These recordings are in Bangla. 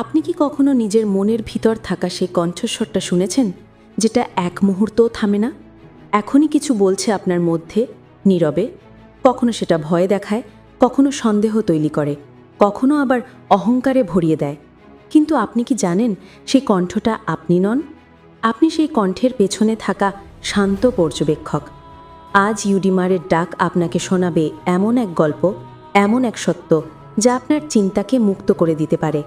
আপনি কি কখনো নিজের মনের ভিতর থাকা সেই কণ্ঠস্বরটা শুনেছেন, যেটা এক মুহূর্তও থামে না? এখনই কিছু বলছে আপনার মধ্যে, নীরবে। কখনো সেটা ভয় দেখায়, কখনো সন্দেহ তৈরি করে, কখনো আবার অহংকারে ভরিয়ে দেয়। কিন্তু আপনি কি জানেন সেই কণ্ঠটা আপনি নন? আপনি সেই কণ্ঠের পেছনে থাকা শান্ত পর্যবেক্ষক। আজ ইউডিমারের ডাক আপনাকে শোনাবে এমন এক গল্প, এমন এক সত্য, যা আপনার চিন্তাকে মুক্ত করে দিতে পারে।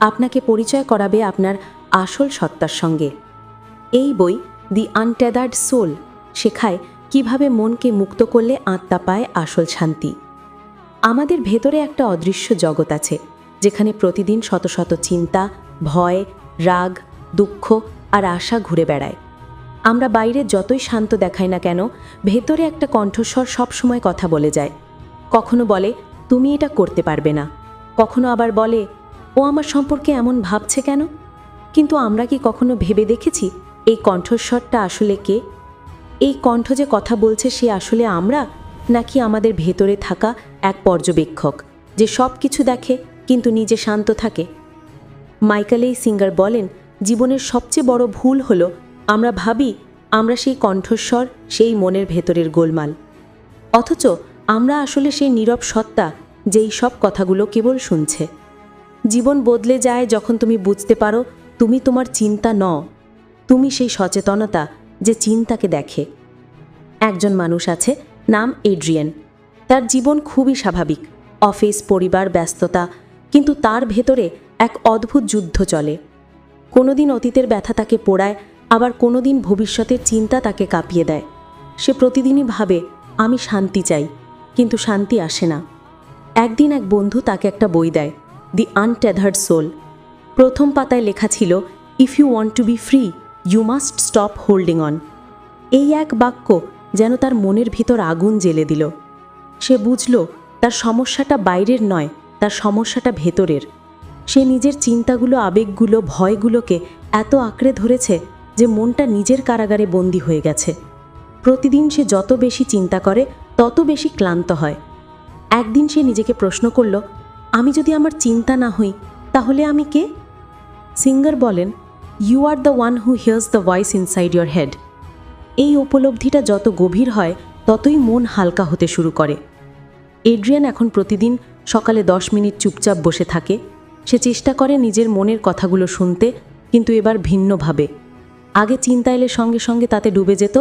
আপনাকে পরিচয় করাবে আপনার আসল সত্তার সঙ্গে। এই বই, দি আনটেদার্ড সোল শেখায় কীভাবে মনকে মুক্ত করলে আত্মা পায় আসল শান্তি। আমাদের ভেতরে একটা অদৃশ্য জগৎ আছে, যেখানে প্রতিদিন শত শত চিন্তা, ভয়, রাগ, দুঃখ আর আশা ঘুরে বেড়ায়। আমরা বাইরে যতই শান্ত দেখাই না কেন, ভেতরে একটা কণ্ঠস্বর সবসময় কথা বলে যায়। কখনো বলে, তুমি এটা করতে পারবে না। কখনো আবার বলে ও আমার সম্পর্কে এমন ভাবছে কেন? কিন্তু আমরা কি কখনো ভেবে দেখেছি এই কণ্ঠস্বরটা আসলে কে? এই কণ্ঠ যে কথা বলছে সে আসলে আমরা, নাকি আমাদের ভেতরে থাকা এক পর্যবেক্ষক যে সব কিছু দেখে কিন্তু নিজে শান্ত থাকে? মাইকেল এই সিঙ্গার বলেন, জীবনের সবচেয়ে বড় ভুল হলো আমরা ভাবি আমরা সেই কণ্ঠস্বর, সেই মনের ভেতরের গোলমাল। অথচ আমরা আসলে সেই নীরব সত্তা যেই সব কথাগুলো কেবল শুনছে। জীবন বদলে যায় যখন তুমি বুঝতে পারো তুমি তোমার চিন্তা ন তুমি সেই সচেতনতা যে চিন্তাকে দেখে। একজন মানুষ আছে, নাম এড্রিয়েন। তার জীবন খুবই স্বাভাবিক, অফিস, পরিবার, ব্যস্ততা, কিন্তু তার ভেতরে এক অদ্ভুত যুদ্ধ চলে। কোনোদিন অতীতের ব্যথা তাকে পোড়ায়, আবার কোনোদিন ভবিষ্যতের চিন্তা তাকে কাঁপিয়ে দেয়। সে প্রতিদিনই ভাবে, আমি শান্তি চাই। কিন্তু শান্তি আসে না। একদিন এক বন্ধু তাকে একটা বই দেয়। দি আনটেদার্ড সোল প্রথম পাতায় লেখা ছিল if you want to be free you must stop holding on এই এক বাক্য যেন তার মনের ভিতর আগুন জ্বেলে দিল। সে বুঝল, তার সমস্যাটা বাইরের নয়, তার সমস্যাটা ভেতরের। সে নিজের চিন্তাগুলো, আবেগগুলো, ভয়গুলোকে এত আঁকড়ে ধরেছে যে মনটা নিজের কারাগারে বন্দী হয়ে গেছে। প্রতিদিন সে যত বেশি চিন্তা করে, তত বেশি ক্লান্ত হয়। একদিন সে নিজেকে প্রশ্ন করল আমি যদি আমার চিন্তা না হই, তাহলে আমি কে? সিঙ্গার বলেন you are the one who hears the voice inside your head এই উপলব্ধিটা যত গভীর হয়, ততই মন হালকা হতে শুরু করে। এড্রিয়ান এখন প্রতিদিন সকালে দশ মিনিট চুপচাপ বসে থাকে। সে চেষ্টা করে নিজের মনের কথাগুলো শুনতে, কিন্তু এবার ভিন্নভাবে আগে চিন্তা এলে সঙ্গে সঙ্গে তাতে ডুবে যেত,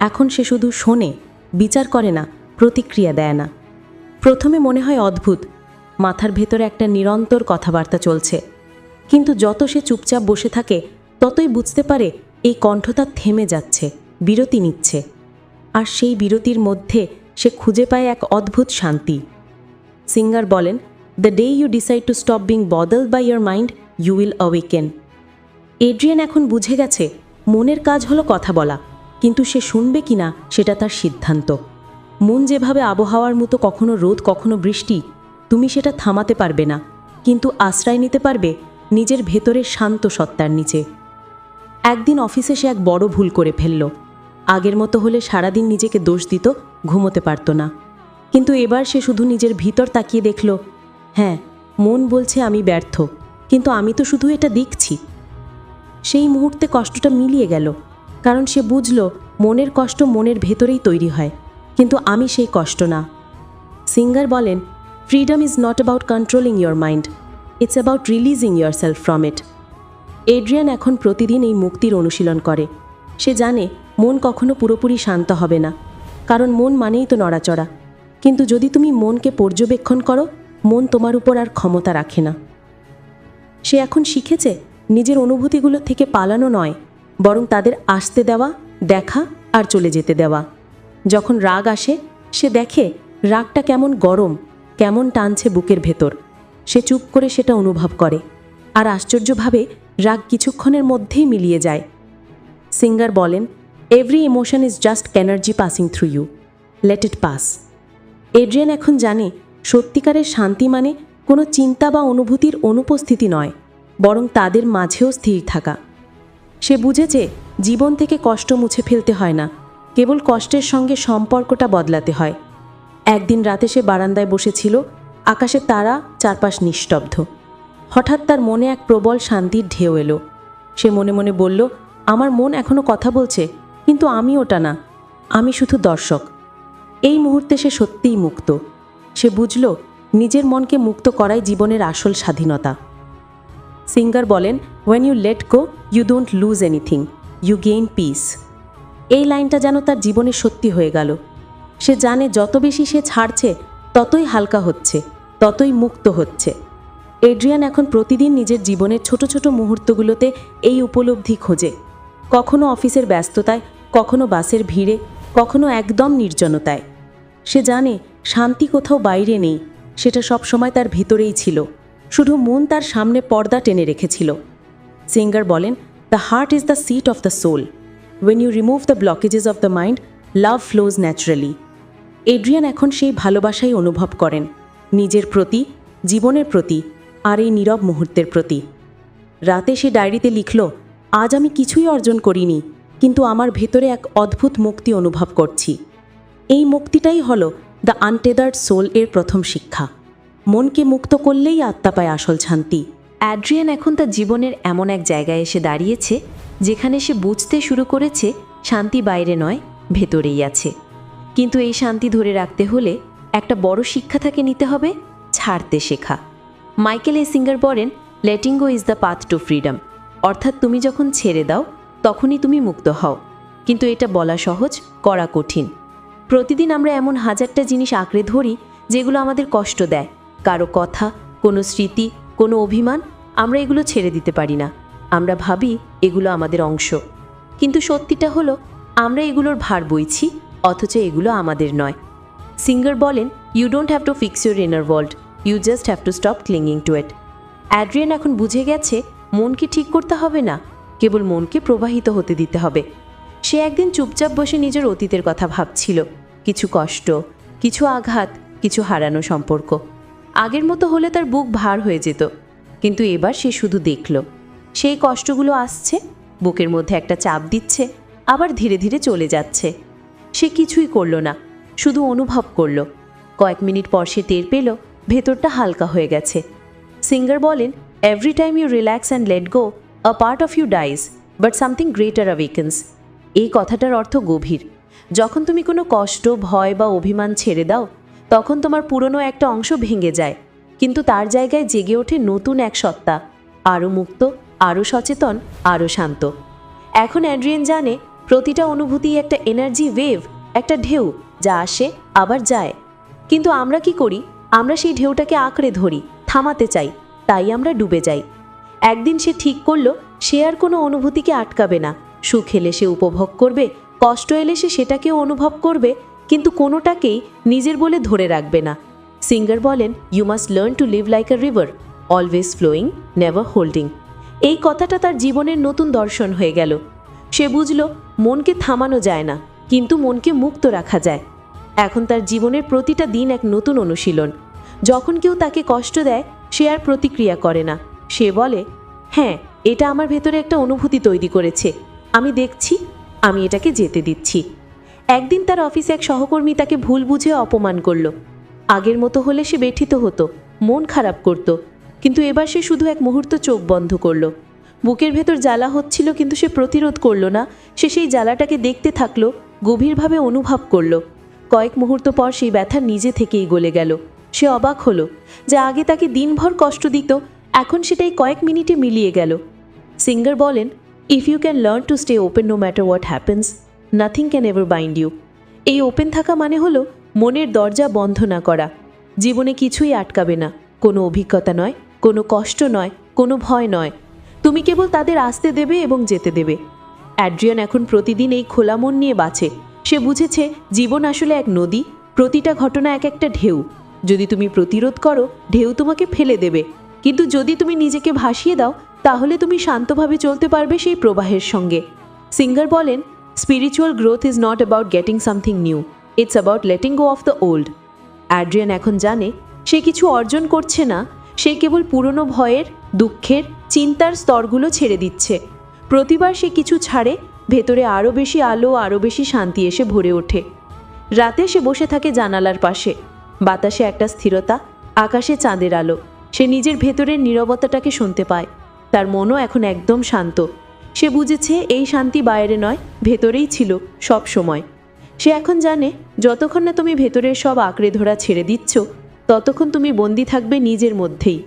এখন সে শুধু শোনে, বিচার করে না, প্রতিক্রিয়া দেয় না। প্রথমে মনে হয় অদ্ভুত মাথার ভেতরে একটা নিরন্তর কথাবার্তা চলছে। কিন্তু যত সে চুপচাপ বসে থাকে, ততই বুঝতে পারে এই কণ্ঠতা থেমে যাচ্ছে, বিরতি নিচ্ছে। আর সেই বিরতির মধ্যে সে খুঁজে পায় এক অদ্ভুত শান্তি। সিঙ্গার বলেন the day you decide to stop being bothered by your mind you will awaken Adrian এখন বুঝে গেছে, মনের কাজ হলো কথা বলা, কিন্তু সে শুনবে কি না সেটা তার সিদ্ধান্ত। মন যেভাবে আবহাওয়ার মতো কখনো রোদ, কখনো বৃষ্টি তুমি সেটা থামাতে পারবে না, কিন্তু আশ্রয় নিতে পারবে নিজের ভেতরের শান্ত সত্তার নিচে। একদিন অফিসে সে এক বড় ভুল করে ফেলল। আগের মতো হলে সারাদিন নিজেকে দোষ দিত, ঘুমোতে পারত না। কিন্তু এবার সে শুধু নিজের ভিতর তাকিয়ে দেখল হ্যাঁ মন বলছে আমি ব্যর্থ, কিন্তু আমি তো শুধু এটা দেখছি। সেই মুহূর্তে কষ্টটা মিলিয়ে গেল, কারণ সে বুঝল মনের কষ্ট মনের ভেতরেই তৈরি হয়, কিন্তু আমি সেই কষ্ট না। সিঙ্গার বলেন freedom is not about controlling your mind it's about releasing yourself from it Adrian এখন প্রতিদিন এই মুক্তির অনুশীলন করে। সে জানে, মন কখনো পুরোপুরি শান্ত হবে না। কারণ মন মানেই তো নড়াচড়া। কিন্তু যদি তুমি মনকে পর্যবেক্ষণ করো, মন তোমার উপর আর ক্ষমতা রাখে না। সে এখন শিখেছে, নিজের অনুভূতিগুলো থেকে পালানো নয়, বরং তাদের আসতে দেওয়া, দেখা আর চলে যেতে দেওয়া। যখন রাগ আসে, সে দেখে, রাগটা কেমন গরম। কেমন টানছে বুকের ভেতর। সে চুপ করে সেটা অনুভব করে। আর আশ্চর্যভাবে রাগ কিছুক্ষণের মধ্যেই মিলিয়ে যায়। সিঙ্গার বলেন every emotion is just energy passing through you let it pass Adrian এখন জানে, সত্যিকারের শান্তি মানে কোনো চিন্তা বা অনুভূতির অনুপস্থিতি নয়, বরং তাদের মাঝেও স্থির থাকা। সে বুঝেছে জীবন থেকে কষ্ট মুছে ফেলতে হয় না, কেবল কষ্টের সঙ্গে সম্পর্কটা বদলাতে হয়। একদিন রাতে সে বারান্দায় বসেছিল, আকাশে তারা চারপাশ নিস্তব্ধ। হঠাৎ তার মনে এক প্রবল শান্তির ঢেউ এলো। সে মনে মনে বলল, আমার মন এখনও কথা বলছে, কিন্তু আমি ওটা না, আমি শুধু দর্শক। এই মুহূর্তে সে সত্যিই মুক্ত। সে বুঝল, নিজের মনকে মুক্ত করাই জীবনের আসল স্বাধীনতা। সিঙ্গার বলেন when you let go you don't lose anything you gain peace এই লাইনটা যেন তার জীবনে সত্যি হয়ে গেল। সে জানে যত বেশি সে ছাড়ছে, ততই হালকা হচ্ছে, ততই মুক্ত হচ্ছে। এড্রিয়ান এখন প্রতিদিন নিজের জীবনের ছোট ছোট মুহূর্তগুলোতে এই উপলব্ধি খোঁজে। কখনো অফিসের ব্যস্ততায়, কখনো বাসের ভিড়ে, কখনো একদম নির্জনতায়। সে জানে শান্তি কোথাও বাইরে নেই, সেটা সবসময় তার ভিতরেই ছিল। শুধু মন তার সামনে পর্দা টেনে রেখেছিল। সিঙ্গার বলেন the heart is the seat of the soul when you remove the blockages of the mind love flows naturally Adrian এখন সেই ভালোবাসাই অনুভব করেন, নিজের প্রতি, জীবনের প্রতি, আর এই নীরব মুহূর্তের প্রতি। রাতে সে ডায়েরিতে লিখল, আজ আমি কিছুই অর্জন করিনি, কিন্তু আমার ভেতরে এক অদ্ভুত মুক্তি অনুভব করছি। এই মুক্তিটাই হল দ্য আনটেদার্ড সোল এর প্রথম শিক্ষা। মনকে মুক্ত করলেই আত্মা পায় আসল শান্তি। অ্যাড্রিয়ান এখন তার জীবনের এমন এক জায়গায় এসে দাঁড়িয়েছে, যেখানে সে বুঝতে শুরু করেছে, শান্তি বাইরে নয়, ভেতরেই আছে। কিন্তু এই শান্তি ধরে রাখতে হলে একটা বড় শিক্ষা থাকে নিতে হবে, ছাড়তে শেখা। মাইকেল এ সিঙ্গার বলেন letting go is the path to freedom অর্থাৎ তুমি যখন ছেড়ে দাও, তখনই তুমি মুক্ত হও। কিন্তু এটা বলা সহজ, করা কঠিন। প্রতিদিন আমরা এমন হাজারটা জিনিস আঁকড়ে ধরি, যেগুলো আমাদের কষ্ট দেয়। কারও কথা, কোনো স্মৃতি, কোনো অভিমান, আমরা এগুলো ছেড়ে দিতে পারি না। আমরা ভাবি এগুলো আমাদের অংশ। কিন্তু সত্যিটা হলো, আমরা এগুলোর ভার বইছি অথচ এগুলো আমাদের নয়। সিঙ্গার বলেন you don't have to fix your inner world you just have to stop clinging to it Adrian এখন বুঝে গেছে, মনকে ঠিক করতে হবে না, কেবল মনকে প্রবাহিত হতে দিতে হবে। সে একদিন চুপচাপ বসে নিজের অতীতের কথা ভাবছিল, কিছু কষ্ট, কিছু আঘাত, কিছু হারানো সম্পর্ক। আগের মতো হলে তার বুক ভার হয়ে যেত, কিন্তু এবার সে শুধু দেখল। সেই কষ্টগুলো আসছে, বুকের মধ্যে একটা চাপ দিচ্ছে, আবার ধীরে ধীরে চলে যাচ্ছে। সে কিছুই করল না, শুধু অনুভব করল। কয়েক মিনিট পর সে টের পেল, ভেতরটা হালকা হয়ে গেছে। সিঙ্গার বলেন every time you relax and let go a part of you dies but something greater awakens এই কথাটার অর্থ গভীর। যখন তুমি কোনো কষ্ট, ভয় বা অভিমান ছেড়ে দাও, তখন তোমার পুরনো একটা অংশ ভেঙে যায়, কিন্তু তার জায়গায় জেগে ওঠে নতুন এক সত্তা আরও মুক্ত আরও সচেতন আরও শান্ত। এখন অ্যাড্রিয়েন জানে প্রতিটা অনুভূতি একটা এনার্জি ওয়েভ একটা ঢেউ, যা আসে, আবার যায়। কিন্তু আমরা কি করি? আমরা সেই ঢেউটাকে আঁকড়ে ধরি, থামাতে চাই, তাই আমরা ডুবে যাই। একদিন সে ঠিক করল, সে আর কোনো অনুভূতিকে আটকাবে না। সুখ এলে সে উপভোগ করবে, কষ্ট এলে সে সেটাকেও অনুভব করবে, কিন্তু কোনোটাকেই নিজের বলে ধরে রাখবে না। সিঙ্গার বলেন you must learn to live like a river always flowing never holding এই কথাটা তার জীবনের নতুন দর্শন হয়ে গেল। সে বুঝল, মনকে থামানো যায় না, কিন্তু মনকে মুক্ত রাখা যায়। এখন তার জীবনের প্রতিটা দিন এক নতুন অনুশীলন। যখন কেউ তাকে কষ্ট দেয়, সে আর প্রতিক্রিয়া করে না। সে বলে হ্যাঁ এটা আমার ভেতরে একটা অনুভূতি তৈরি করেছে। আমি দেখছি, আমি এটাকে যেতে দিচ্ছি। একদিন তার অফিসে এক সহকর্মী তাকে ভুল বুঝে অপমান করল। আগের মতো হলে সে ব্যথিত হতো, মন খারাপ করত, কিন্তু এবার সে শুধু এক মুহূর্ত চোখ বন্ধ করল। বুকের ভেতর জ্বালা হচ্ছিল কিন্তু সে প্রতিরোধ করল না। সে সেই জ্বালাটাকে দেখতে থাকল, গভীরভাবে অনুভব করল। কয়েক মুহূর্ত পর সেই ব্যথা নিজে থেকেই গলে গেল। সে অবাক হলো যে আগে তাকে দিনভর কষ্ট দিত, এখন সেটাই কয়েক মিনিটে মিলিয়ে গেল। সিঙ্গার বলেন if you can learn to stay open no matter what happens nothing can ever bind you এই ওপেন থাকা মানে হলো মনের দরজা বন্ধ না করা। জীবনে কিছুই আটকাবে না। কোনো অভিজ্ঞতা নয়, কোনো কষ্ট নয়, কোনো ভয় নয়। তুমি কেবল তাদের আসতে দেবে এবং যেতে দেবে। অ্যাড্রিয়ান এখন প্রতিদিন এই খোলা মন নিয়ে বাঁচে। সে বুঝেছে, জীবন আসলে এক নদী, প্রতিটা ঘটনা এক একটা ঢেউ। যদি তুমি প্রতিরোধ করো, ঢেউ তোমাকে ফেলে দেবে। কিন্তু যদি তুমি নিজেকে ভাসিয়ে দাও, তাহলে তুমি শান্তভাবে চলতে পারবে সেই প্রবাহের সঙ্গে। সিঙ্গার বলেন spiritual growth is not about getting something new it's about letting go of the old Adrian এখন জানে, সে কিছু অর্জন করছে না সে কেবল পুরনো ভয়ের, দুঃখের, চিন্তার স্তরগুলো ছেড়ে দিচ্ছে। প্রতিবার সে কিছু ছাড়ে, ভেতরে আরও বেশি আলো, আরও বেশি শান্তি এসে ভরে ওঠে। রাতে সে বসে থাকে জানালার পাশে। বাতাসে একটা স্থিরতা, আকাশে চাঁদের আলো। সে নিজের ভেতরের নীরবতাটাকে শুনতে পায়। তার মনও এখন একদম শান্ত। সে বুঝেছে এই শান্তি বাইরে নয়, ভেতরেই ছিল সব সময় সে এখন জানে, যতক্ষণ না তুমি ভেতরের সব আঁকড়ে ধরা ছেড়ে দিচ্ছ ততক্ষণ তুমি বন্দি থাকবে নিজের মধ্যেই।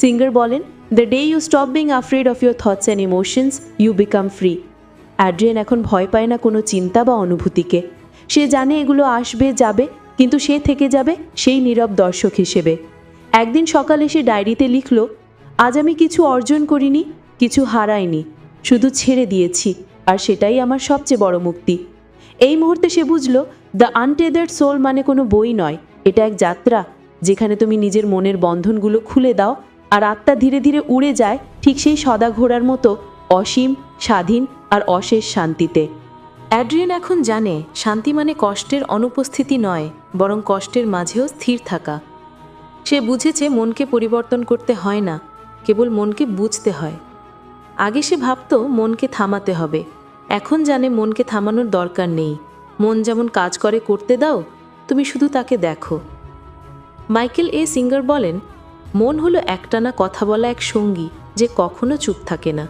সিঙ্গার বলেন the day you stop being afraid of your thoughts and emotions you become free Adrian এখন ভয় পায় না কোনো চিন্তা বা অনুভূতিকে। সে জানে এগুলো আসবে, যাবে, কিন্তু সে থেকে যাবে সেই নীরব দর্শক হিসেবে। একদিন সকালে সে ডায়েরিতে লিখল, আজ আমি কিছু অর্জন করিনি, কিছু হারাইনি, শুধু ছেড়ে দিয়েছি, আর সেটাই আমার সবচেয়ে বড় মুক্তি। এই মুহূর্তে সে বুঝল দ্য আনটেদার্ড সোল মানে কোনো বই নয়, এটা এক যাত্রা। যেখানে তুমি নিজের মনের বন্ধনগুলো খুলে দাও আর আত্মা ধীরে ধীরে উড়ে যায় ঠিক সেই সদা ঘোড়ার মতো অসীম, স্বাধীন আর অশেষ শান্তিতে। অ্যাড্রিয়ান এখন জানে শান্তি মানে কষ্টের অনুপস্থিতি নয়, বরং কষ্টের মাঝেও স্থির থাকা। সে বুঝেছে মনকে পরিবর্তন করতে হয় না, কেবল মনকে বুঝতে হয়। আগে সে ভাবত মনকে থামাতে হবে, এখন জানে মনকে থামানোর দরকার নেই। মন যেমন কাজ করে করতে দাও, তুমি শুধু তাকে দেখো। মাইকেল এ সিঙ্গার বলেন, মন হলো একটানা কথা বলা এক সঙ্গী যে কখনো চুপ থাকে না।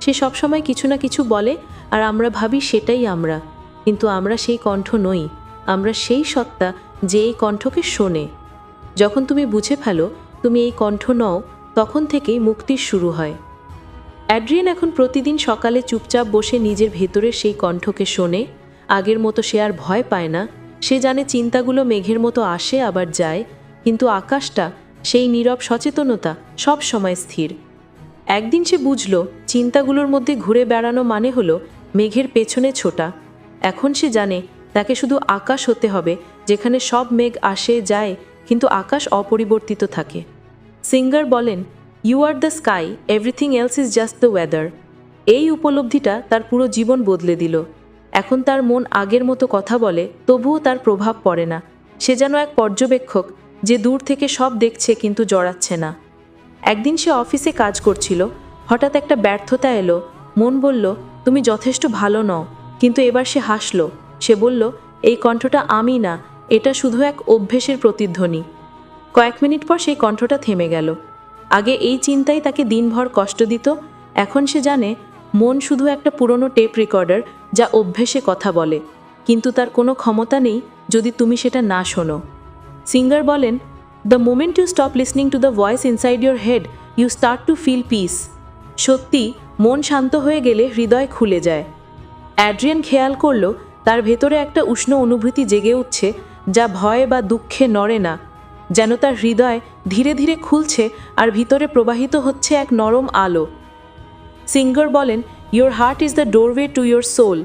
সে সবসময় কিছু না কিছু বলে আর আমরা ভাবি সেটাই আমরা। কিন্তু আমরা সেই কণ্ঠ নই, আমরা সেই সত্তা যে এই কণ্ঠকে শোনে। যখন তুমি বুঝে ফেলো তুমি এই কণ্ঠ নও, তখন থেকেই মুক্তির শুরু হয়। অ্যাড্রিয়ান এখন প্রতিদিন সকালে চুপচাপ বসে নিজের ভেতরের সেই কণ্ঠকে শোনে। আগের মতো সে আর ভয় পায় না। সে জানে চিন্তাগুলো মেঘের মতো আসে আবার যায়। কিন্তু আকাশটা, সেই নীরব সচেতনতা, সব সময় স্থির। একদিন সে বুঝল, চিন্তাগুলোর মধ্যে ঘুরে বেড়ানো মানে হলো, মেঘের পেছনে ছোটা। এখন সে জানে, তাকে শুধু আকাশ হতে হবে, যেখানে সব মেঘ আসে, যায়, কিন্তু আকাশ অপরিবর্তিত থাকে। সিঙ্গার বলেন you are the sky everything else is just the weather এই উপলব্ধিটা তার পুরো জীবন বদলে দিল। এখন তার মন আগের মতো কথা বলে, তবুও তার প্রভাব পড়ে না। সে যেন এক পর্যবেক্ষক যে দূর থেকে সব দেখছে কিন্তু জড়াচ্ছে না। একদিন সে অফিসে কাজ করছিল, হঠাৎ একটা ব্যর্থতা এলো। মন বলল, তুমি যথেষ্ট ভালো নও। কিন্তু এবার সে হাসলো। সে বলল, এই কণ্ঠটা আমি না, এটা শুধু এক অভ্যেসের প্রতিধ্বনি। কয়েক মিনিট পর সেই কণ্ঠটা থেমে গেল। আগে এই চিন্তাই তাকে দিনভর কষ্ট দিত, এখন সে জানে মন শুধু একটা পুরনো টেপ রেকর্ডার যা অভ্যেসে কথা বলে। কিন্তু তার কোনো ক্ষমতা নেই যদি তুমি সেটা না শোনো। সিঙ্গার বলেন the moment you stop listening to the voice inside your head you start to feel peace সত্যি, মন শান্ত হয়ে গেলে হৃদয় খুলে যায়। অ্যাড্রিয়ান খেয়াল করল, তার ভেতরে একটা উষ্ণ অনুভূতি জেগে উঠছে, যা ভয় বা দুঃখে নড়ে না, যেন তার হৃদয় ধীরে ধীরে খুলছে আর ভিতরে প্রবাহিত হচ্ছে এক নরম আলো। সিঙ্গার বলেন your heart is the doorway to your soul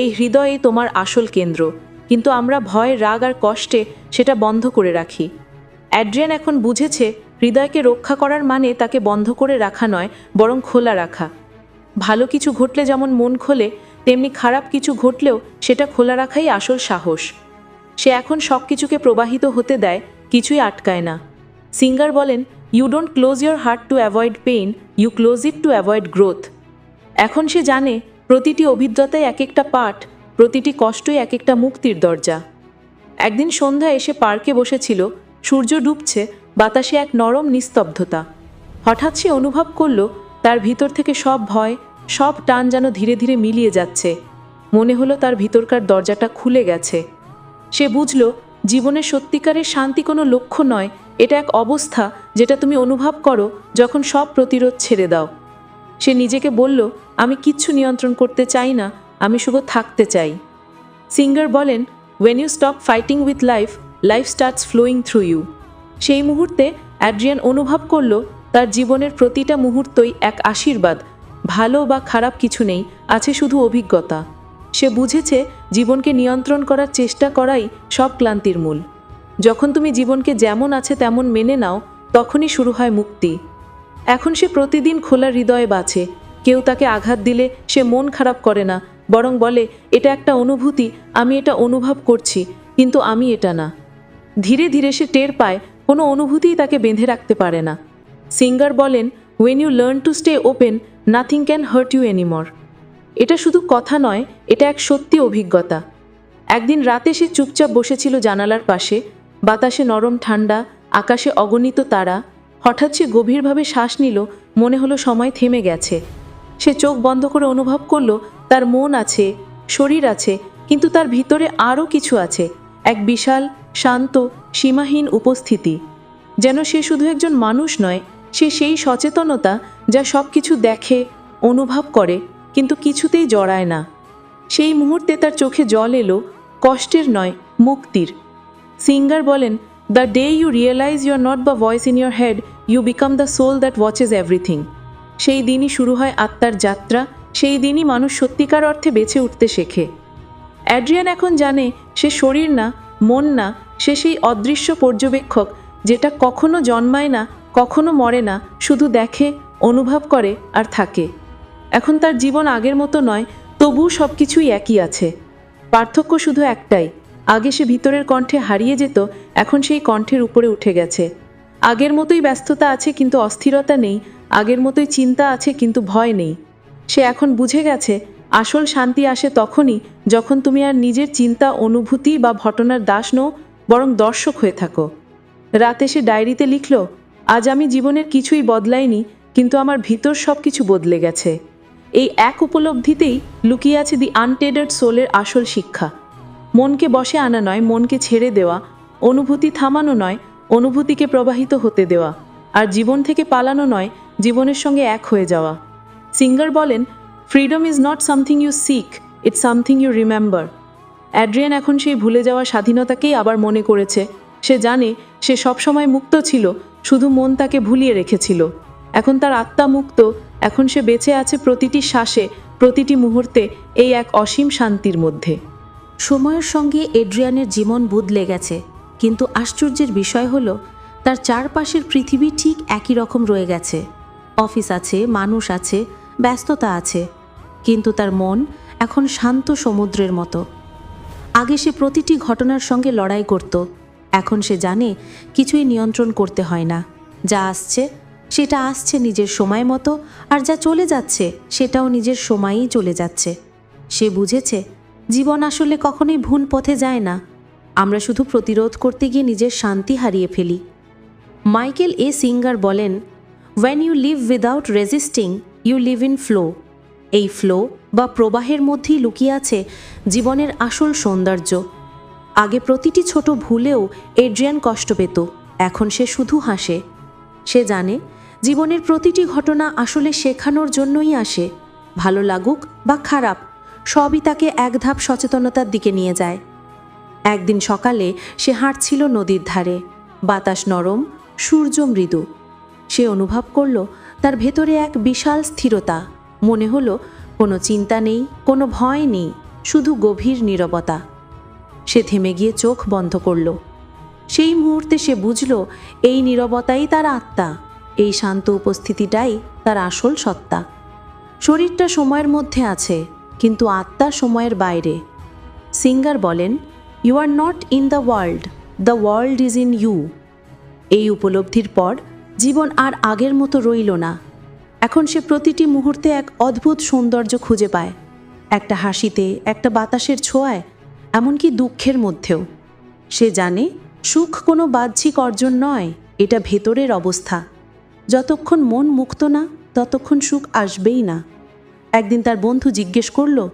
এই হৃদয়ে তোমার আসল কেন্দ্র। কিন্তু আমরা ভয়, রাগ আর কষ্টে সেটা বন্ধ করে রাখি। অ্যাড্রিয়ান এখন বুঝেছে হৃদয়কে রক্ষা করার মানে তাকে বন্ধ করে রাখা নয়, বরং খোলা রাখা। ভালো কিছু ঘটলে যেমন মন খোলে, তেমনি খারাপ কিছু ঘটলেও সেটা খোলা রাখাই আসল সাহস। সে এখন সব কিছুকে প্রবাহিত হতে দেয়, কিছুই আটকায় না। সিঙ্গার বলেন you don't close your heart to avoid pain you close it to avoid growth এখন সে জানে, প্রতিটি অভিজ্ঞতায় এক একটা পাঠ প্রতিটি কষ্টই এক একটা মুক্তির দরজা। একদিন সন্ধ্যা এসে পার্কে বসেছিল, সূর্য ডুবছে, বাতাসে এক নরম নিস্তব্ধতা। হঠাৎ সে অনুভব করল, তার ভিতর থেকে সব ভয়, সব টান যেন ধীরে ধীরে মিলিয়ে যাচ্ছে। মনে হলো তার ভিতরকার দরজাটা খুলে গেছে। সে বুঝল, জীবনের সত্যিকারের শান্তি কোনো লক্ষ্য নয়, এটা এক অবস্থা যেটা তুমি অনুভব করো যখন সব প্রতিরোধ ছেড়ে দাও। সে নিজেকে বলল, আমি কিচ্ছু নিয়ন্ত্রণ করতে চাই না আমি শুধু থাকতে চাই। সিঙ্গার বলেন when you stop fighting with life life starts flowing through you সেই মুহূর্তে অ্যাড্রিয়ান অনুভব করল, তার জীবনের প্রতিটা মুহূর্তই এক আশীর্বাদ। ভালো বা খারাপ কিছু নেই, আছে শুধু অভিজ্ঞতা। সে বুঝেছে, জীবনকে নিয়ন্ত্রণ করার চেষ্টা করাই সব ক্লান্তির মূল। যখন তুমি জীবনকে যেমন আছে তেমন মেনে নাও, তখনই শুরু হয় মুক্তি। এখন সে প্রতিদিন খোলা হৃদয়ে বাঁচে। কেউ তাকে আঘাত দিলে সে মন খারাপ করে না, বরং বলে, এটা একটা অনুভূতি, আমি এটা অনুভব করছি, কিন্তু আমি এটা না। ধীরে ধীরে সে টের পায়, কোনো অনুভূতিই তাকে বেঁধে রাখতে পারে না। সিঙ্গার বলেন when you learn to stay open nothing can hurt you anymore এটা শুধু কথা নয়, এটা এক সত্যি অভিজ্ঞতা। একদিন রাতে সে চুপচাপ বসেছিল জানালার পাশে, বাতাসে নরম ঠান্ডা, আকাশে অগণিত তারা। হঠাৎ সে গভীরভাবে শ্বাস নিল, মনে হলো সময় থেমে গেছে। সে চোখ বন্ধ করে অনুভব করল, তার মন আছে, শরীর আছে, কিন্তু তার ভিতরে আরও কিছু আছে, এক বিশাল, শান্ত, সীমাহীন উপস্থিতি। যেন সে শুধু একজন মানুষ নয়, সে সেই সচেতনতা যা সব কিছু দেখে, অনুভব করে, কিন্তু কিছুতেই জড়ায় না। সেই মুহূর্তে তার চোখে জল এলো, কষ্টের নয়, মুক্তির। সিঙ্গার বলেন the day you realise you are not a voice in your head you become the soul that watches everything সেই দিনই শুরু হয় আত্মার যাত্রা, সেই দিনই মানুষ সত্যিকার অর্থে বেঁচে উঠতে শেখে। অ্যাড্রিয়ান এখন জানে, সে শরীর না, মন না, সে সেই অদৃশ্য পর্যবেক্ষক যেটা কখনো জন্মায় না, কখনো মরে না, শুধু দেখে, অনুভব করে আর থাকে। এখন তার জীবন আগের মতো নয়, তবুও সব কিছুই একই আছে। পার্থক্য শুধু একটাই, আগে সে ভিতরের কণ্ঠে হারিয়ে যেত, এখন সেই কণ্ঠের উপরে উঠে গেছে। আগের মতোই ব্যস্ততা আছে, কিন্তু অস্থিরতা নেই আগের মতোই চিন্তা আছে কিন্তু ভয় নেই। সে এখন বুঝে গেছে, আসল শান্তি আসে তখনই যখন তুমি আর নিজের চিন্তা, অনুভূতি বা ঘটনার দাস নও, বরং দর্শক হয়ে থাকো। রাতে সে ডায়েরিতে লিখল, আজ আমি জীবনের কিছুই বদলাইনি, কিন্তু আমার ভিতর সব কিছু বদলে গেছে। এই এক উপলব্ধিতেই লুকিয়ে আছে দি আনটেডেড সোলের আসল শিক্ষা। মনকে বসে আনা নয়, মনকে ছেড়ে দেওয়া, অনুভূতি থামানো নয়, অনুভূতিকে প্রবাহিত হতে দেওয়া। আর জীবন থেকে পালানো নয়, জীবনের সঙ্গে এক হয়ে যাওয়া। সিঙ্গার বলেন freedom is not something you seek it's something you remember Adrian এখন সেই ভুলে যাওয়া স্বাধীনতাকেই আবার মনে করেছে। সে জানে, সে সবসময় মুক্ত ছিল, শুধু মন তাকে ভুলিয়ে রেখেছিল। এখন তার আত্মা মুক্ত, এখন সে বেঁচে আছে প্রতিটি শ্বাসে, প্রতিটি মুহূর্তে, এই এক অসীম শান্তির মধ্যে। সময়ের সঙ্গে এড্রিয়ানের জীবন বদলে গেছে, কিন্তু আশ্চর্যের বিষয় হলো তার চারপাশের পৃথিবী ঠিক একই রকম রয়ে গেছে। অফিস আছে, মানুষ আছে, ব্যস্ততা আছে, কিন্তু তার মন এখন শান্ত সমুদ্রের মতো। আগে সে প্রতিটি ঘটনার সঙ্গে লড়াই করত, এখন সে জানে কিছুই নিয়ন্ত্রণ করতে হয় না। যা আসছে, সেটা আসছে নিজের সময় মতো, আর যা চলে যাচ্ছে, সেটাও নিজের সময়ই চলে যাচ্ছে। সে বুঝেছে, জীবন আসলে কখনোই ভুল পথে যায় না। আমরা শুধু প্রতিরোধ করতে গিয়ে নিজের শান্তি হারিয়ে ফেলি। মাইকেল এ সিঙ্গার বলেন when you live without resisting you live in flow এই ফ্লো বা প্রবাহের মধ্যেই লুকিয়ে আছে জীবনের আসল সৌন্দর্য। আগে প্রতিটি ছোট ভুলেও এড্রিয়ান কষ্ট পেত, এখন সে শুধু হাসে। সে জানে, জীবনের প্রতিটি ঘটনা আসলে শেখানোর জন্যই আসে, ভালো লাগুক বা খারাপ, সবই তাকে এক ধাপ সচেতনতার দিকে নিয়ে যায়। একদিন সকালে সে হাঁটছিল নদীর ধারে, বাতাস নরম সূর্য মৃদু। সে অনুভব করল তার ভেতরে এক বিশাল স্থিরতা। মনে হলো কোনো চিন্তা নেই, কোনো ভয় নেই, শুধু গভীর নীরবতা। সে থেমে গিয়ে চোখ বন্ধ করল। সেই মুহূর্তে সে বুঝল, এই নীরবতাই তার আত্মা, এই শান্ত উপস্থিতিটাই তার আসল সত্তা। শরীরটা সময়ের মধ্যে আছে, কিন্তু আত্মা সময়ের বাইরে। সিঙ্গার বলেন you are not in the world the world is in you এই উপলব্ধির পর জীবন আর আগের মতো রইল না। এখন সে প্রতিটি মুহূর্তে এক অদ্ভুত সৌন্দর্য খুঁজে পায়। একটা হাসিতে, একটা বাতাসের ছোঁয়ায়, এমনকি দুঃখের মধ্যেও। সে জানে, সুখ কোনো বাহ্যিক অর্জন নয়, এটা ভেতরের অবস্থা। যতক্ষণ মন মুক্ত না, ততক্ষণ সুখ আসবেই না। একদিন তার বন্ধু জিজ্ঞেস করল,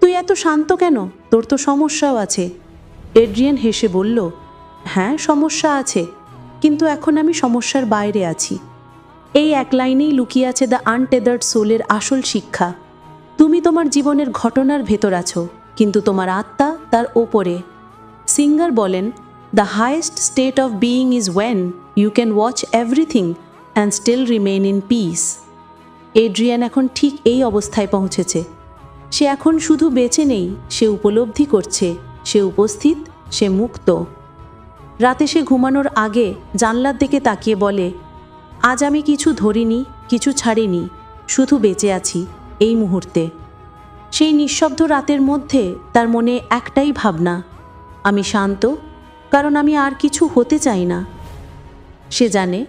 তুই এত শান্ত কেন? তোর তো সমস্যাও আছে। এড্রিয়ান হেসে বলল হ্যাঁ সমস্যা আছে। কিন্তু এখন আমি সমস্যার বাইরে আছি। এই এক লাইনেই লুকিয়ে আছে দ্য আনটেদার্ড সোলের আসল শিক্ষা। তুমি তোমার জীবনের ঘটনার ভেতর আছো, কিন্তু তোমার আত্মা তার ওপরে। সিঙ্গার বলেন, the highest state of being is when you can watch everything and still remain in peace. Adrian এখন ঠিক এই অবস্থায় পৌঁছেছে। সে এখন শুধু বেঁচে নেই, সে উপলব্ধি করছে, সে উপস্থিত, সে মুক্ত। রাতে সে ঘুমানোর আগে জানলার দিকে তাকিয়ে বলে, আজ আমি কিছু ধরিনি, কিছু ছাড়িনি, শুধু বেঁচে আছি এই মুহূর্তে। সেই নিঃশব্দ রাতের মধ্যে তার মনে একটাই ভাবনা, আমি শান্ত, কারণ আমি আর কিছু হতে চাই না। সে জানে,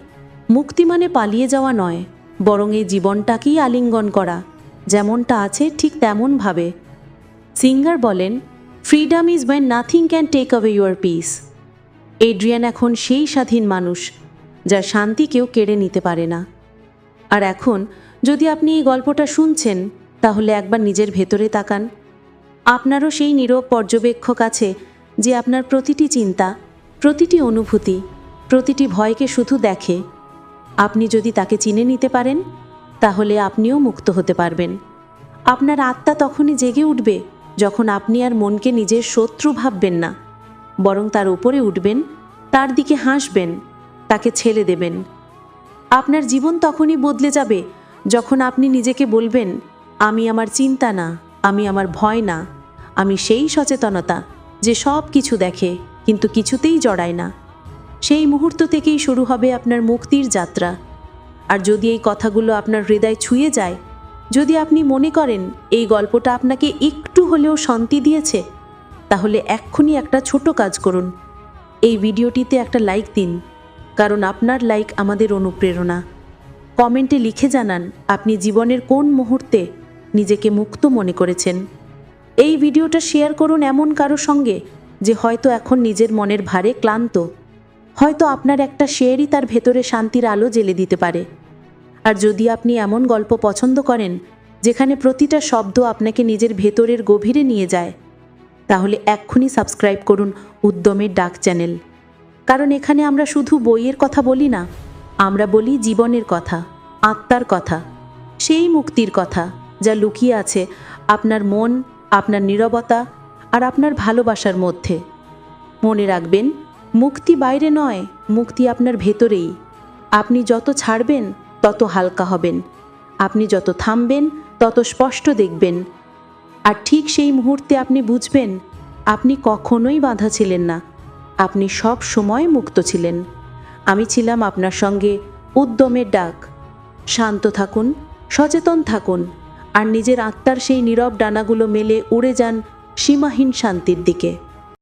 মুক্তি মানে পালিয়ে যাওয়া নয়, বরং এই জীবনটাকেই আলিঙ্গন করা, যেমনটা আছে ঠিক তেমনভাবে। সিঙ্গার বলেন freedom is when nothing can take away your peace Adrian এখন সেই স্বাধীন মানুষ, যা শান্তি কেউ কেড়ে নিতে পারে না। আর এখন, যদি আপনি এই গল্পটা শুনছেন, তাহলে একবার নিজের ভেতরে তাকান। আপনারও সেই নীরব পর্যবেক্ষক আছে, যে আপনার প্রতিটি চিন্তা, প্রতিটি অনুভূতি, প্রতিটি ভয়কে শুধু দেখে। আপনি যদি তাকে চিনে নিতে পারেন, তাহলে আপনিও মুক্ত হতে পারবেন। আপনার আত্মা তখনই জেগে উঠবে, যখন আপনি আর মনকে নিজের শত্রু ভাববেন না। বরং তার উপরে উঠবেন, তার দিকে হাসবেন, তাকে ছেড়ে দেবেন। আপনার জীবন তখনই বদলে যাবে যখন আপনি নিজেকে বলবেন, আমি আমার চিন্তা না, আমি আমার ভয় না, আমি সেই সচেতনতা যে সব কিছু দেখে কিন্তু কিছুতেই জড়ায় না। সেই মুহূর্ত থেকেই শুরু হবে আপনার মুক্তির যাত্রা। আর যদি এই কথাগুলো আপনার হৃদয় ছুঁয়ে যায়, যদি আপনি মনে করেন এই গল্পটা আপনাকে একটু হলেও শান্তি দিয়েছে তাহলে এক্ষুনি একটা ছোট কাজ করুন। এই ভিডিওটিতে একটা লাইক দিন, কারণ আপনার লাইক আমাদের অনুপ্রেরণা। কমেন্টে লিখে জানান আপনি জীবনের কোন মুহূর্তে নিজেকে মুক্ত মনে করেছেন। এই ভিডিওটা শেয়ার করুন এমন কারও সঙ্গে যে হয়তো এখন নিজের মনের ভারে ক্লান্ত। হয়তো আপনার একটা শেয়ারই তার ভেতরে শান্তির আলো জেলে দিতে পারে। আর যদি আপনি এমন গল্প পছন্দ করেন, যেখানে প্রতিটা শব্দ আপনাকে নিজের ভেতরের গভীরে নিয়ে যায় তাহলে এক্ষুনি সাবস্ক্রাইব করুন উদ্যমের ডাক চ্যানেল। কারণ এখানে আমরা শুধু বইয়ের কথা বলি না, আমরা বলি জীবনের কথা, আত্মার কথা, সেই মুক্তির কথা যা লুকিয়ে আছে আপনার মন, আপনার নীরবতা আর আপনার ভালোবাসার মধ্যে। মনে রাখবেন, মুক্তি বাইরে নয়, মুক্তি আপনার ভেতরেই। আপনি যত ছাড়বেন, তত হালকা হবেন। আপনি যত থামবেন, তত স্পষ্ট দেখবেন। আর ঠিক সেই মুহূর্তে আপনি বুঝবেন, আপনি কখনোই বাধা ছিলেন না। আপনি সব সময় মুক্ত ছিলেন। আমি ছিলাম আপনার সঙ্গে উদ্যমের ডাক। শান্ত থাকুন, সচেতন থাকুন, আর নিজের আত্মার সেই নীরব ডানাগুলো মেলে উড়ে যান সীমাহীন শান্তির দিকে।